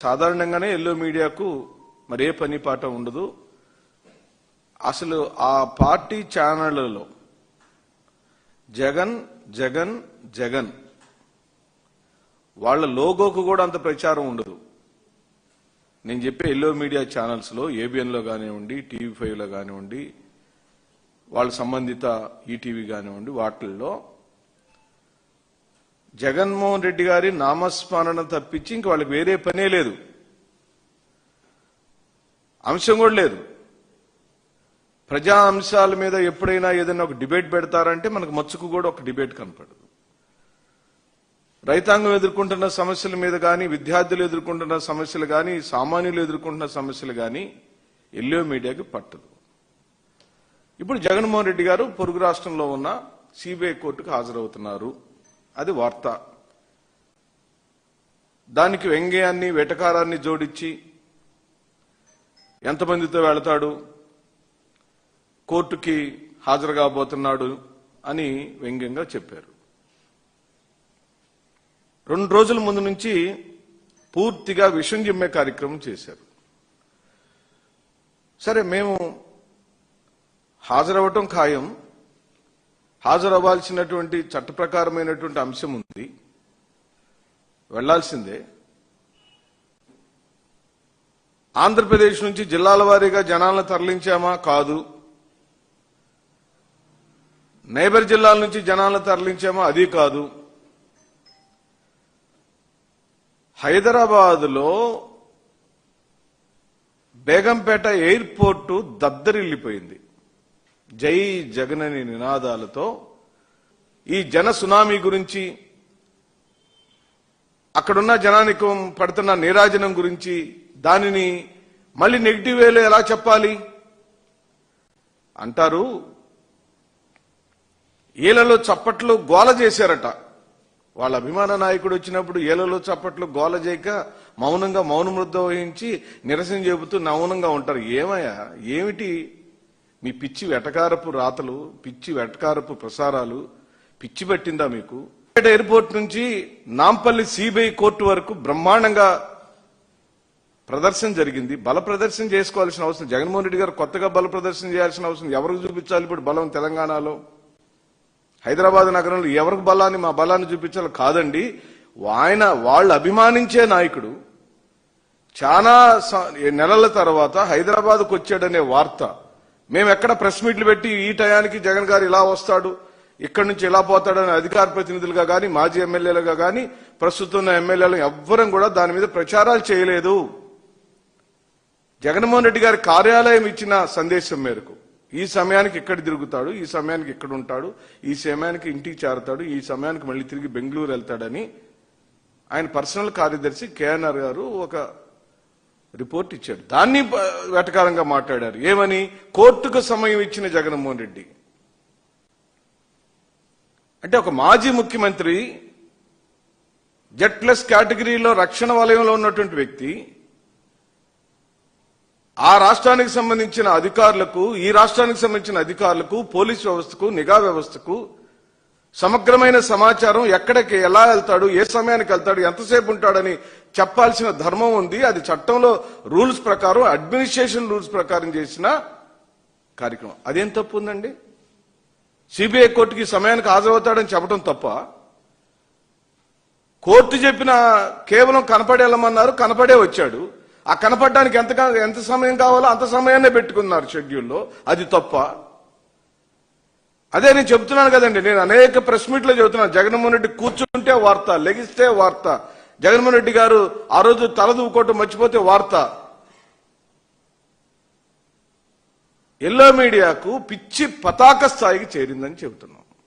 సాధారణంగానే ఎల్లో మీడియాకు మరే పని పాట ఉండదు. అసలు ఆ పార్టీ ఛానళ్ళలో జగన్ జగన్ జగన్ వాళ్ళ లోగోకు కూడా అంత ప్రచారం ఉండదు. నేను చెప్పే ఎల్లో మీడియా ఛానల్స్లో ఏబిఎన్లో కానివ్వండి టీవీ ఫైవ్లో కానివ్వండి వాళ్ళ సంబంధిత ఈటీవీ కానివ్వండి వాటిల్లో జగన్మోహన్ రెడ్డి గారి నామస్మరణ తప్పించి ఇంక వాళ్ళకి వేరే పనే లేదు. అంశం కూడా లేదు. ప్రజా అంశాల మీద ఎప్పుడైనా ఏదైనా ఒక డిబేట్ పెడతారంటే మనకు మచ్చుకు కూడా ఒక డిబేట్ కనపడదు. రైతాంగం ఎదుర్కొంటున్న సమస్యల మీద కానీ విద్యార్థులు ఎదుర్కొంటున్న సమస్యలు కానీ సామాన్యులు ఎదుర్కొంటున్న సమస్యలు కానీ ఎల్లో మీడియాకి పట్టదు. ఇప్పుడు జగన్మోహన్ రెడ్డి గారు పొరుగు రాష్ట్రంలో ఉన్న సిబిఐ కోర్టుకు హాజరవుతున్నారు. అది వార్త. దానికి వ్యంగ్యాన్ని వెటకారాన్ని జోడించి ఎంతమందితో వెళతాడు? కోర్టుకి హాజరు కాబోతున్నాడు అని వ్యంగ్యంగా చెప్పారు. రెండు రోజుల ముందు నుంచి పూర్తిగా విషం జిమ్మే కార్యక్రమం చేశారు. సరే మేము హాజరవ్వటం ఖాయం. హాజరవ్వాల్సినటువంటి చట్ట ప్రకారమైనటువంటి అంశం ఉంది. వెళ్ళాల్సిందే. ఆంధ్రప్రదేశ్ నుంచి జిల్లాల వారీగా జనాలను తరలించామా? కాదు. నైబర్ జిల్లాల నుంచి జనాలను తరలించామా? అది కాదు. హైదరాబాద్లో బేగంపేట ఎయిర్పోర్టు దద్దరిల్లిపోయింది. జై జగనని నినాదాలతో ఈ జన సునామీ గురించి అక్కడున్న జనానికి పడుతున్న నీరాజనం గురించి దానిని మళ్ళీ నెగిటివ్ వేలో ఎలా చెప్పాలి? అంటారు ఈలలో చప్పట్లు గోల చేశారట. వాళ్ళ అభిమాన నాయకుడు వచ్చినప్పుడు ఏలలో చప్పట్లు గోల చేయక మౌనంగా మౌనమృద్ధం వహించి నిరసన చెబుతూ మౌనంగా ఉంటారు. ఏమయ్యా? ఏమిటి? మీ పిచ్చి వెటకారపు రాతలు పిచ్చి వెటకారపు ప్రసారాలు పిచ్చి పట్టిందా మీకు? ఎయిర్పోర్ట్ నుంచి నాంపల్లి సిబిఐ కోర్టు వరకు బ్రహ్మాండంగా ప్రదర్శన జరిగింది. బల ప్రదర్శన చేసుకోవాల్సిన అవసరం జగన్మోహన్ రెడ్డి గారు కొత్తగా బల ప్రదర్శన చేయాల్సిన అవసరం. ఎవరికి చూపించాలి ఇప్పుడు బలం తెలంగాణలో? హైదరాబాద్ నగరంలో ఎవరికి బలాన్ని మా బలాన్ని చూపించాలి కాదండి. ఆయన వాళ్ళు అభిమానించే నాయకుడు. చాలా స- నెలల తర్వాత హైదరాబాద్కు వచ్చాడనే వార్త మేము ఎక్కడ ప్రెస్ మీట్లు పెట్టి ఈ టయానికి జగన్ గారు ఇలా వస్తాడు ఇక్కడి నుంచి ఇలా పోతాడని అధికార ప్రతినిధులుగా గాని మాజీ ఎమ్మెల్యేలుగా గాని ప్రస్తుతం ఉన్న ఎమ్మెల్యేలు ఎవ్వరం కూడా దాని మీద ప్రచారాలు చేయలేదు. జగన్మోహన్ రెడ్డి గారి కార్యాలయం ఇచ్చిన సందేశం మేరకు ఈ సమయానికి ఇక్కడ తిరుగుతాడు ఈ సమయానికి ఇక్కడ ఉంటాడు ఈ సమయానికి ఇంటికి చేరతాడు ఈ సమయానికి మళ్ళీ తిరిగి బెంగళూరు వెళ్తాడని ఆయన పర్సనల్ కార్యదర్శి కేఎన్ఆర్ గారు ఒక రిపోర్ట్ ఇచ్చాడు. దాన్ని వెటకారంగా మాట్లాడారు. ఏమని? కోర్టుకు సమయం ఇచ్చిన జగన్మోహన్ రెడ్డి. అంటే ఒక మాజీ ముఖ్యమంత్రి జెడ్ ప్లస్ కేటగిరీలో రక్షణ వలయంలో ఉన్నటువంటి వ్యక్తి ఆ రాష్ట్రానికి సంబంధించిన అధికారులకు ఈ రాష్ట్రానికి సంబంధించిన అధికారులకు పోలీస్ వ్యవస్థకు నిఘా వ్యవస్థకు సమగ్రమైన సమాచారం ఎక్కడికి ఎలా వెళ్తాడు ఏ సమయానికి వెళ్తాడు ఎంతసేపు ఉంటాడని చెప్పాల్సిన ధర్మం ఉంది. అది చట్టంలో రూల్స్ ప్రకారం అడ్మినిస్ట్రేషన్ రూల్స్ ప్రకారం చేసిన కార్యక్రమం. అదేం తప్పు ఉందండి? సిబిఐ కోర్టుకి సమయానికి హాజరవుతాడని చెప్పడం తప్ప కోర్టు చెప్పిన కేవలం కనపడేళ్ళమన్నారు కనపడే వచ్చాడు. ఆ కనపడడానికి ఎంత ఎంత సమయం కావాలో అంత సమయాన్నే పెట్టుకున్నారు షెడ్యూల్లో. అది తప్ప అదే నేను చెప్తున్నాను కదండి నేను అనేక ప్రెస్ మీట్లో చెబుతున్నాను. జగన్మోహన్ రెడ్డి కూర్చుంటే వార్త లెగిస్తే వార్త. జగన్మోహన్ రెడ్డి గారు ఆ రోజు తలదూకోవటం మర్చిపోతే వార్త. ఎల్లో మీడియాకు పిచ్చి పతాక స్థాయికి చేరిందని చెబుతున్నాం.